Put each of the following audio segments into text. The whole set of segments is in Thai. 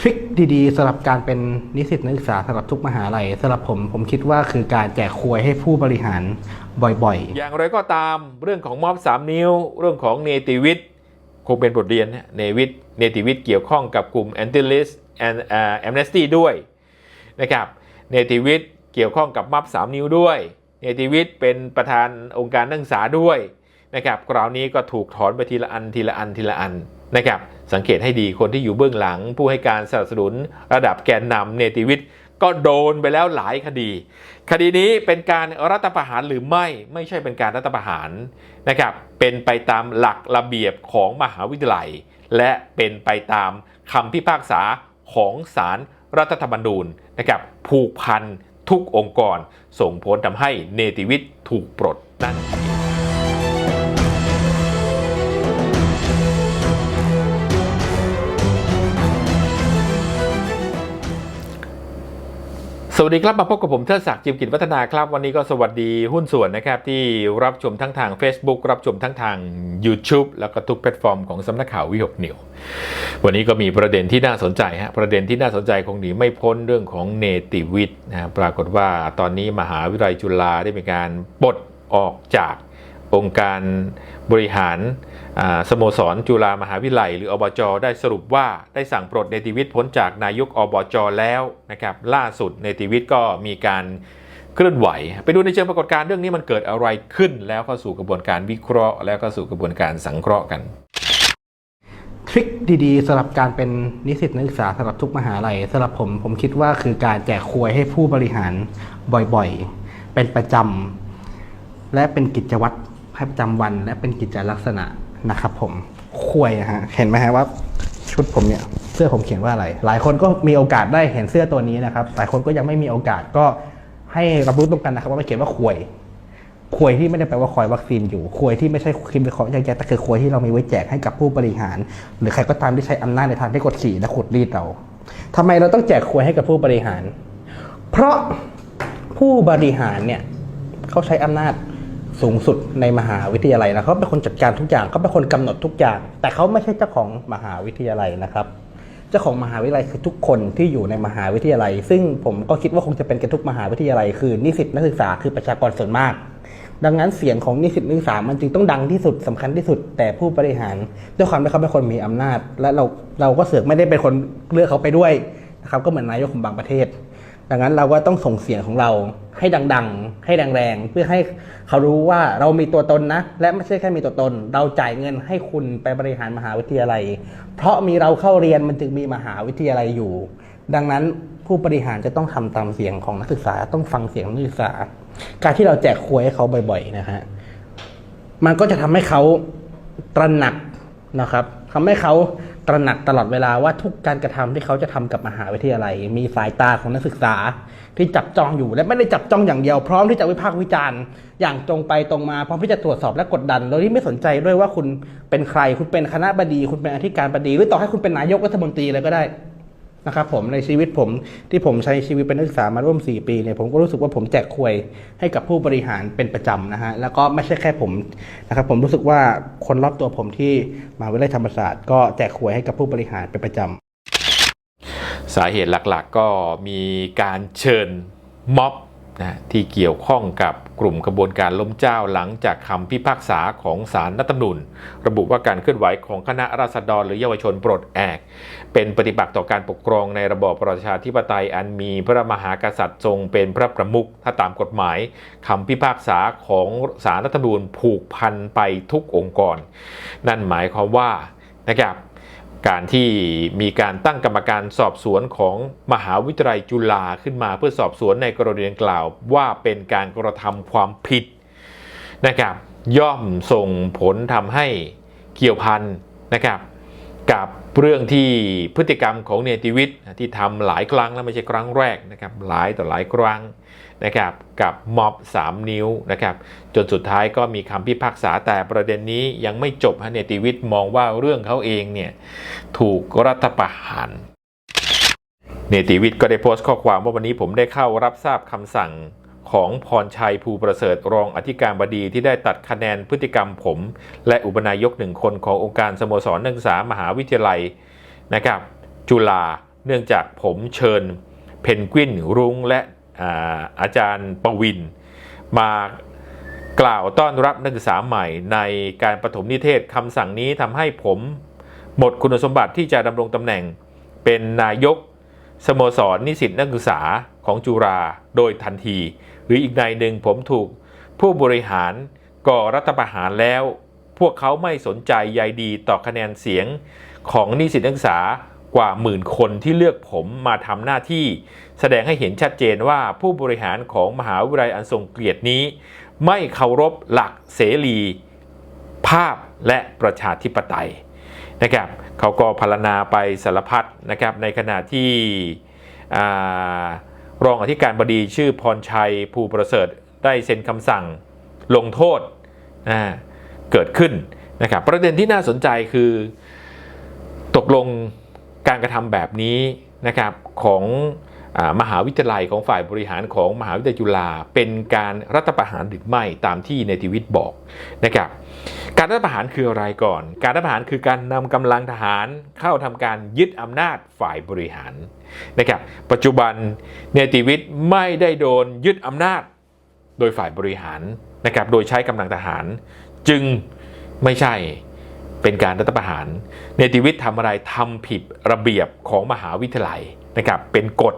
ทริคดีๆสำหรับการเป็นนิสิตนักศึกษาสำหรับทุกมหาลัยสำหรับผมผมคิดว่าคือการแจกควยให้ผู้บริหารบ่อยๆ อย่างไรก็ตามเรื่องของม็อบ3นิ้ว เรื่องของเนติวิทย์คงเป็นบทเรียนนะเนวิทเนติวิทย์เกี่ยวข้องกับกลุ่มแอนติลิสแอนแอมเนสตี้ด้วยนะครับเนติวิทย์เกี่ยวข้องกับม็อบ3นิ้วด้วยเนติวิทย์เป็นประธานองค์การนักศึกษาด้วยนะครับคราวนี้ก็ถูกถอนไปทีละอันทีละอันทีละอันนะครับ สังเกตให้ดีคนที่อยู่เบื้องหลัง ผู้ให้การสนับสนุนระดับแกนนำเนติวิทย์ก็โดนไปแล้วหลายคดี คดีนี้เป็นการรัฐประหารหรือไม่ไม่ใช่เป็นการรัฐประหารนะครับเป็นไปตามหลักระเบียบของมหาวิทยาลัย และเป็นไปตามคำพิพากษาของศาลรรัฐธรรมนูญนะครับผูกพันทุกองค์กร ส่งผลทำให้เนติวิทย์ถูกปลดนั่น สวัสดีครับมาพบกับผมเทิดศักดิ์จิมกิจวัฒนาครับ วันนี้ก็สวัสดีหุ้นส่วนนะครับ ที่รับชมทั้งทาง Facebook รับชมทั้งทาง YouTube แล้วก็ทุกแพลตฟอร์มของสำนักข่าววิหกนิววันนี้ก็มีประเด็นที่น่าสนใจฮะประเด็นที่น่าสนใจคงหนีไม่พ้นเรื่องของเนติวิทย์นะปรากฏว่าตอนนี้มหาวิทยาลัยจุฬาได้มีการปลดออกจากองค์การบริหาร สโมสรจุฬามหาวิทยาลัย หรืออบจได้สรุปว่าได้สั่งปลดเนติวิทย์พ้นจากนายกอบจแล้วนะครับล่าสุดเนติวิทย์ก็มีการเคลื่อนไหว ไปดูในเชิงปรากฏการณ์เรื่องนี้มันเกิดอะไรขึ้น แล้วเข้าสู่กระบวนการวิเคราะห์ แล้วก็สู่กระบวนการสังเคราะห์กัน ทริคดีๆสำหรับการเป็นนิสิตนักศึกษาสำหรับทุกมหาลัยสำหรับผมผมคิดว่าคือการแจกควยให้ผู้บริหารบ่อยๆ เป็นประจำและเป็นกิจวัตรประจำวัน และเป็นกิจลักษณะ นะครับผมควยฮะเห็นไหมฮะว่าชุดผมเนี่ยเสื้อผมเขียนว่าอะไร หลายคนก็มีโอกาสได้เห็นเสื้อตัวนี้นะครับหลายคนก็ยังไม่มีโอกาสก็ให้รับรู้ตรงกันนะครับว่ามันเขียนว่าควยควยที่ไม่ได้แปลว่าคอยวัคซีนอยู่ควยที่ไม่ใช่ครีมเป็นของยาแก้แต่คือควยที่เรามีไว้แจกให้กับผู้บริหาร หรือใครก็ตามที่ใช้อำนาจในทางที่กดขี่และขุดรีดเราทำไมเราต้องแจกควยให้กับผู้บริหาร เพราะผู้บริหารเนี่ยเขาใช้อำนาจ สูงสุดในมหาวิทยาลัยนะเขาเป็นคนจัดการทุกอย่างเขาเป็นคนกำหนดทุกอย่าง แต่เขาไม่ใช่เจ้าของมหาวิทยาลัยนะครับ เจ้าของมหาวิทยาลัยคือทุกคนที่อยู่ในมหาวิทยาลัย ซึ่งผมก็คิดว่าคงจะเป็นกันทุกมหาวิทยาลัย คือนิสิตนักศึกษาคือประชากรส่วนมาก ดังนั้นเสียงของนิสิตนักศึกษามันจึงต้องดังที่สุดสำคัญที่สุด แต่ผู้บริหารด้วยความที่เขาเป็นคนมีอำนาจ และเราเราก็เสือกไม่ได้เป็นคนเลือกเขาไปด้วยนะครับก็เหมือนนายกของบางประเทศ ดังนั้นเราก็ต้องส่งเสียงของเรา ให้ดังๆ ให้แรงๆ เพื่อให้เขารู้ว่าเรามีตัวตนนะ และไม่ใช่แค่มีตัวตน เราจ่ายเงินให้คุณไปบริหารมหาวิทยาลัย เพราะมีเราเข้าเรียนมันจึงมีมหาวิทยาลัยอยู่ ดังนั้นผู้บริหารจะต้องทำตามเสียงของนักศึกษาต้องฟังเสียงนักศึกษา การที่เราแจกควยให้เขาบ่อยๆนะฮะมันก็จะทำให้เขาตระหนักนะครับทำให้เขา ตระหนักตลอดเวลาว่าทุกการกระทำที่เขาจะทำกับมหาวิทยาลัย มีสายตาของนักศึกษาที่จับจ้องอยู่และไม่ได้จับจ้องอย่างเดียวพร้อมที่จะวิพากษ์วิจารณ์ อย่างตรงไปตรงมาพร้อมที่จะตรวจสอบและกดดันโดยที่ไม่สนใจด้วยว่าคุณเป็นใคร คุณเป็นคณะบดี คุณเป็นอธิการบดี หรือต่อให้คุณเป็นนายกรัฐมนตรีเลยก็ได้ นะครับผมในชีวิตผมที่ผมใช้ชีวิตเป็นนักศึกษามาร่วม 4 ปีเนี่ยผมก็รู้สึกว่าผมแจกควยให้กับผู้บริหารเป็นประจำนะฮะแล้วก็ไม่ใช่แค่ผมนะครับผมรู้สึกว่าคนรอบตัวผมที่มาวิทยาลัยธรรมศาสตร์ก็แจกควยให้กับผู้บริหารเป็นประจำสาเหตุหลักๆ ก็มีการเชิญม็อบ นะที่เกี่ยวข้องกับกลุ่มกระบวนการล้มเจ้าหลังจากคำพิพากษาของศาลรัฐธรรมนูญระบุว่าการเคลื่อนไหวของคณะราษฎรหรือเยาวชนปลดแอก เป็นปฏิบัติต่อการปกครองในระบอบประชาธิปไตยอันมีพระมหากษัตริย์ทรงเป็นพระประมุขถ้าตามกฎหมายคำพิพากษาของศาลรัฐธรรมนูญผูกพันไปทุกองค์กร นั่นหมายความว่านะครับ การที่มีการตั้งกรรมการสอบสวนของมหาวิทยาลัยจุฬาขึ้นมาเพื่อสอบสวนในกรณีดังกล่าว ว่าเป็นการกระทำความผิดนะครับย่อมส่งผลทำให้เกี่ยวพันนะครับ กับเรื่องที่พฤติกรรมของเนติวิทย์ที่ทำหลายครั้งและไม่ใช่ครั้งแรกนะครับหลายต่อหลายครั้งนะครับกับม็อบ 3 นิ้วนะครับจนสุดท้ายก็มีคำพิพากษาแต่ประเด็นนี้ยังไม่จบฮะเนติวิทย์มองว่าเรื่องเขาเองเนี่ยถูกรัฐประหาร เนติวิทย์ก็ได้โพสต์ข้อความว่าวันนี้ผมได้เข้ารับทราบคำสั่ง ของพรชัยภูประเสริฐรองอธิการบดีที่ได้ตัดคะแนนพฤติกรรมผม และอุปนายกหนึ่งคนขององค์การสโมสรนักศึกษามหาวิทยาลัยนะครับจุฬาเนื่องจากผมเชิญ เพนกวินรุ้งและอาอาจารย์ประวิน มากล่าวต้อนรับนักศึกษาใหม่ในการประถมนิเทศคำสั่งนี้ทำให้ผม หมดคุณสมบัติที่จะดำรงตำแหน่งเป็นนายกสโมสรนิสิตนักศึกษาของจุฬาโดยทันที รืออีกในหนึ่งผมถูก ผู้บริหารก่อรัฐประหารแล้ว พวกเขาไม่สนใจใยดีต่อคะแนนเสียงของนิสิตนักศึกษากว่าหมื่นคนที่เลือกผมมาทำหน้าที่ แสดงให้เห็นชัดเจนว่าผู้บริหารของมหาวิทยาลัยอันทรงเกียรตินี้ ไม่เคารพหลักเสรี ภาพและประชาธิปไตยนะครับเขาก็พรรณนาไปสารพัดนะครับในขณะที่อ่า รองอธิการบดีชื่อพรชัยภูประเสริฐได้เซ็นคำสั่งลงโทษเกิดขึ้นนะครับประเด็นที่น่าสนใจคือ ตกลงการกระทำแบบนี้นะครับของอมหาวิทยาลัยของฝ่ายบริหารของมหาวิทยาลัยจุฬาเป็นการรัฐประหารหรือไม่ตามที่ในทีวิตบอกนะครับ การรัฐประหารคืออะไรก่อน การรัฐประหารคือการนำกำลังทหารเข้าทำการยึดอำนาจฝ่ายบริหารนะครับปัจจุบันเนติวิทย์ไม่ได้โดนยึดอำนาจโดยฝ่ายบริหารนะครับโดยใช้กำลังทหาร จึงไม่ใช่เป็นการรัฐประหาร เนติวิทย์ทำอะไรทำผิดระเบียบของมหาวิทยาลัยนะครับเป็นกฎ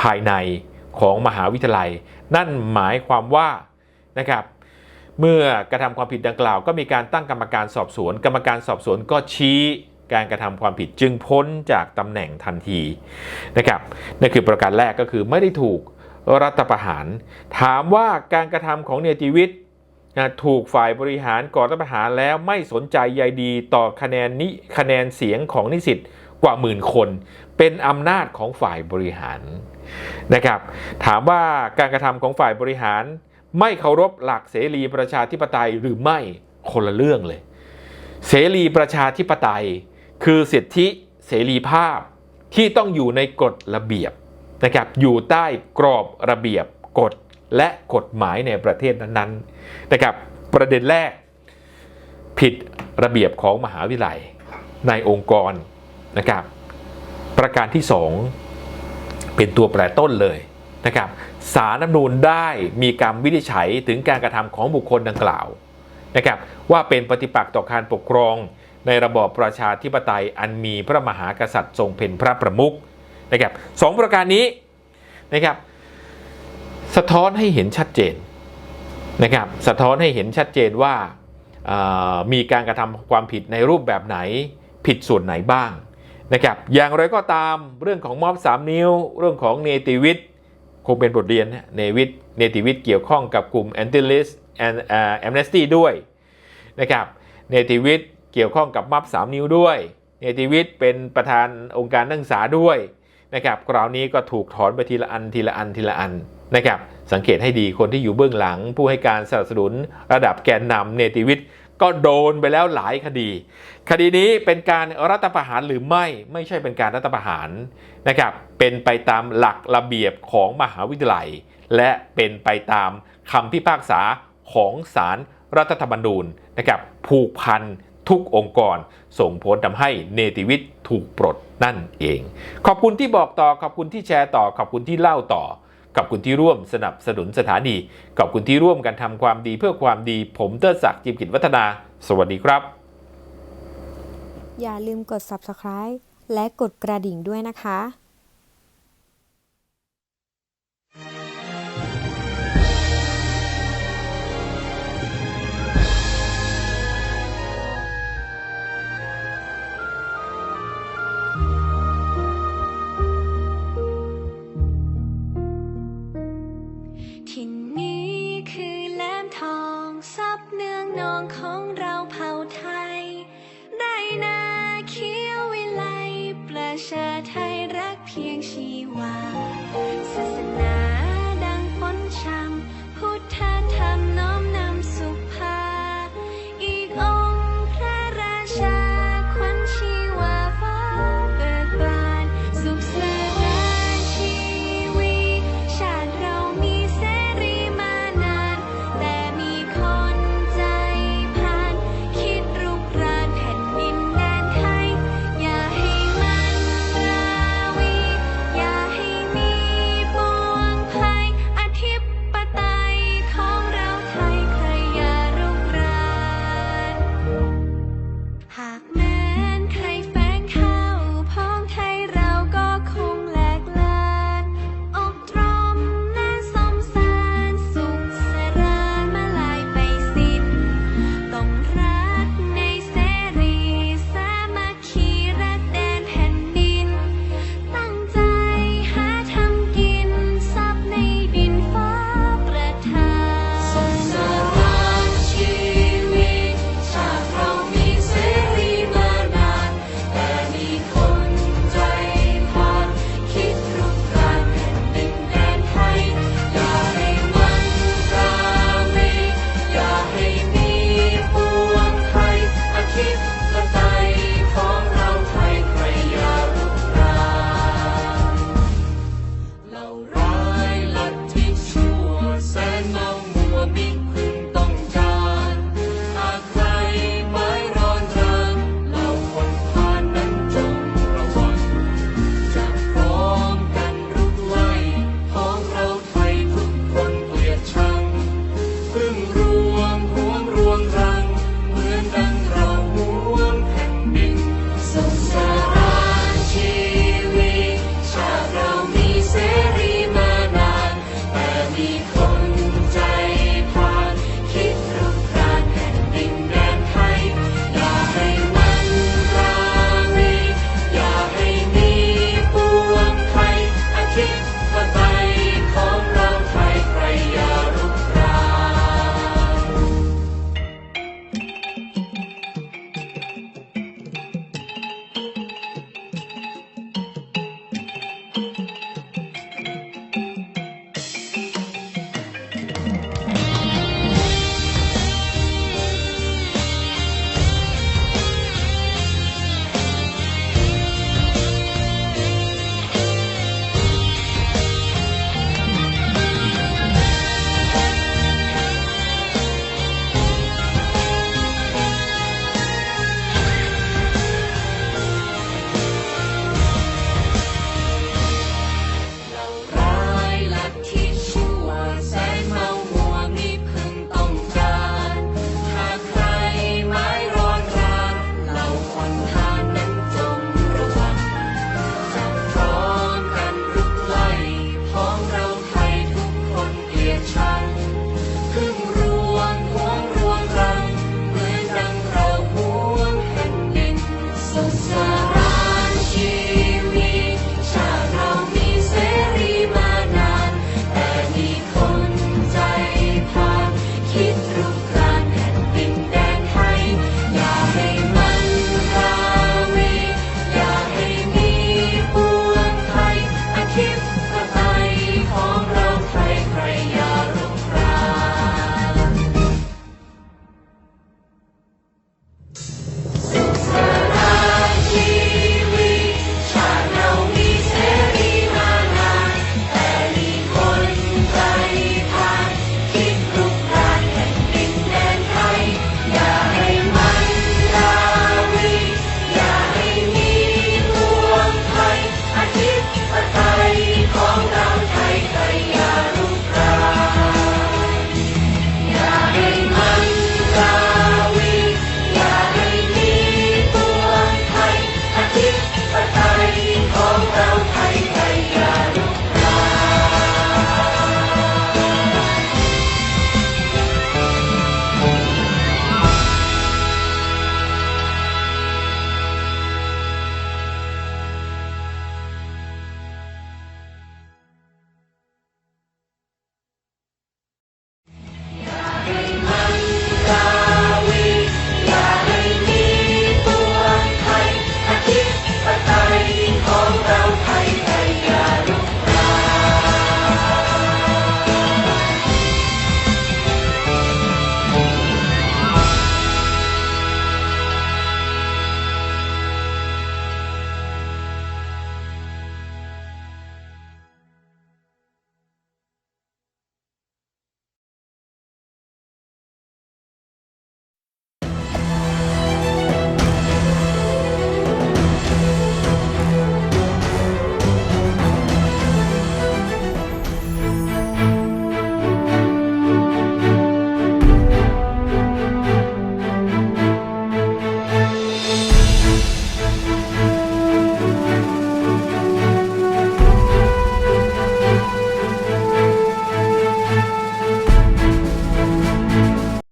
ภายในของมหาวิทยาลัย นั่นหมายความว่านะครับ เมื่อกระทำความผิดดังกล่าว ก็มีการตั้งกรรมการสอบสวน กรรมการสอบสวนก็ชี้การกระทำความผิดจึงพ้นจากตำแหน่งทันทีนะครับนั่นคือประการแรกก็คือไม่ได้ถูกรัฐประหาร ถามว่าการกระทำของเนติวิทย์ถูกฝ่ายบริหารก่อรัฐประหารแล้วไม่สนใจใยดีต่อคะแนนนิคะแนนเสียงของนิสิตกว่าหมื่นคน เป็นอำนาจของฝ่ายบริหารนะครับ ถามว่าการกระทำของฝ่ายบริหาร ไม่เคารพหลักเสรีประชาธิปไตยหรือไม่คนละเรื่องเลย เสรีประชาธิปไตย คือสิทธิเสรีภาพที่ต้องอยู่ในกฎระเบียบนะครับอยู่ใต้กรอบระเบียบกฎและกฎหมายในประเทศนั้นๆนะครับประเด็นแรก ผิดระเบียบของมหาวิทยาลัยในองค์กรนะครับประการที่ 2 เป็นตัวแปรต้นเลย นะครับสารรัฐมนูญได้มีการวินิจฉัยถึงการกระทำของบุคคลดังกล่าวนะครับว่าเป็นปฏิปักษ์ต่อการปกครอง ในระบอบประชาธิปไตยอันมีพระมหากษัตริย์ทรงเป็นพระประมุขนะครับสองประการนี้นะครับสะท้อนให้เห็นชัดเจนนะครับสะท้อนให้เห็นชัดเจนว่ามีการกระทำความผิดในรูปแบบไหนผิดส่วนไหนบ้างนะครับอย่างไรก็ตามเรื่องของม็อบสามนิ้ว เรื่องของเนติวิทย์ คงเป็นบทเรียนนะเนวิทเนติวิทย์เกี่ยวข้องกับกลุ่มแอนติลิสแอนแอมเนสตี้ด้วยนะครับเนติวิทย์เกี่ยวข้องกับม็อบสามนิ้วด้วยเนติวิทย์เป็นประธานองค์การนักศึกษาด้วยนะครับคราวนี้ก็ถูกถอนไปทีละอันทีละอันทีละอันนะครับสังเกตให้ดีคนที่อยู่เบื้องหลัง ผู้ให้การสนับสนุนระดับแกนนำเนติวิทย์ ก็โดนไปแล้วหลายคดี คดีนี้เป็นการรัฐประหารหรือไม่ไม่ใช่เป็นการรัฐประหารนะครับเป็นไปตามหลักระเบียบของมหาวิทยาลัย และเป็นไปตามคำพิพากษาของศาลรัฐธรรมนูญนะครับผูกพันทุกองค์กร ส่งผลทำให้เนติวิทย์ถูกปลดนั่นเอง ขอบคุณที่บอกต่อขอบคุณที่แชร์ต่อขอบคุณที่เล่าต่อ ขอบคุณที่ร่วมสนับสนุนสถานี ขอบคุณที่ร่วมกันทำความดีเพื่อความดี ผมเตอร์ศักดิ์จิมกิจวัฒนา สวัสดีครับ อย่าลืมกด subscribe และกดกระดิ่งด้วยนะคะ